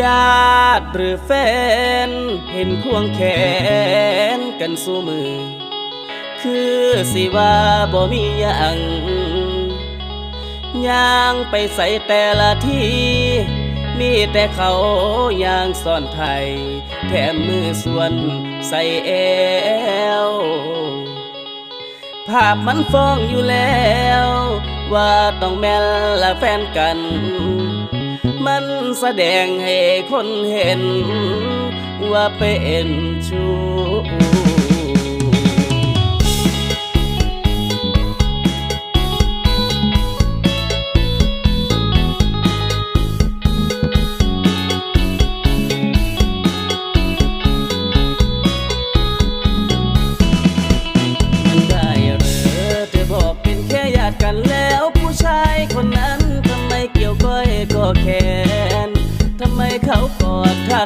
ญาติหรือแฟน เห็นควงแขนกันสู้มือ คือสิว่าบ่มียังย่างไปใส่แต่ละทีมีแต่เขาย่างซ่อนไทย แถมมือส่วนใส่แอวภาพมันฟ้องอยู่แล้ว ว่าต้องแม่นละแฟนกัน มันแสดงให้คนเห็นว่าเป็นชู้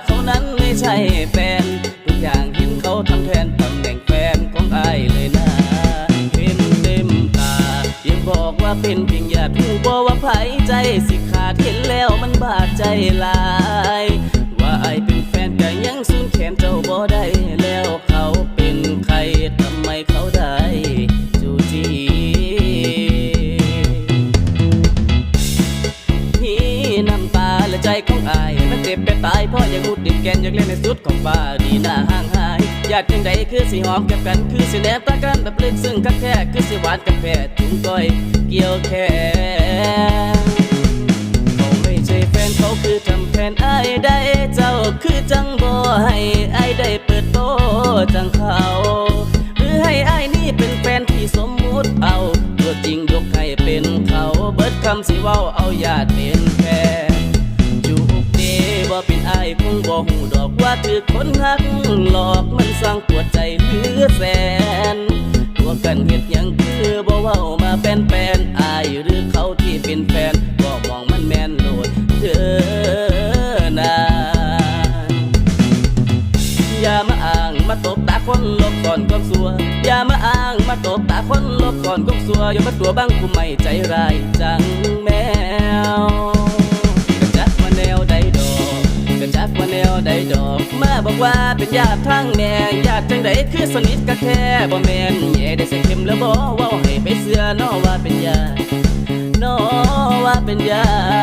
เขานั้นไม่ใช่แฟน ทุกอย่างเห็นเขาทำแทนตำแหน่งแฟนของอายเลยนะเห็นเต็มตายังบอกว่าเป็นเพียงญาติผู้บอกว่าไผใจสิขาดเห็นแล้วมันบาดใจลาย ว่าไอายเป็นแฟนก็ยังสูญแขนเจ้าบ่ได้แล้วเขาเป็นใครทำไมเขาได้จูจีนี่น้ำตาและใจของอาย มันเจ็บไปตายพราะอยากอุดดินแกนอยากเล่นในสุดของบ้าดีหน้าห่างหายอยากจังใดคือสิหอมแก้มกัน คือสิแนบตากันแบบลึกซึ้งคักแท้คือสิหวานกับแพ้จุงก้อยเกี่ยวแขนเขาไม่ใช่แฟนเขาคือจำแทนไอ้ได้เจ้าคือจังบ่ให้ไอ้ได้เปิดโตจังเขาหรือให้ไอ้ายนี่เป็นแฟนที่สมมุติเอาตัวจริงยกให้เป็นเขาเบิดคำสิเว้าเอาญาติเป็นแฟน บ่เป็นไอ้ายคงบ่หูดอกว่าถือคนหักหลอกมันสร้างปวดใจเหลือแสนตัวกันเฮ็ดยังคือบ่เว้ามาเป็นแฟนอายหรือเขาที่เป็นแฟนก็มองมันแม่นโลดเด้อนาอย่ามาอ้างมาตบตาคนลบก่อนความสัวอย่ามาอ้างมาตบตาคนลบก่อนความสัวอย่ามาตัวบังกูไม่ใจร้ายจังแมว วใดดอกมาบอกว่าเป็นญาติทางแม่ญาติจังใดคือสนิทกันแค่บ่แม่นแย่ได้ใส่เข็มแล้วบ่เว้าให้ไปเสือนอว่าเป็นญาตินอว่าเป็นญาติ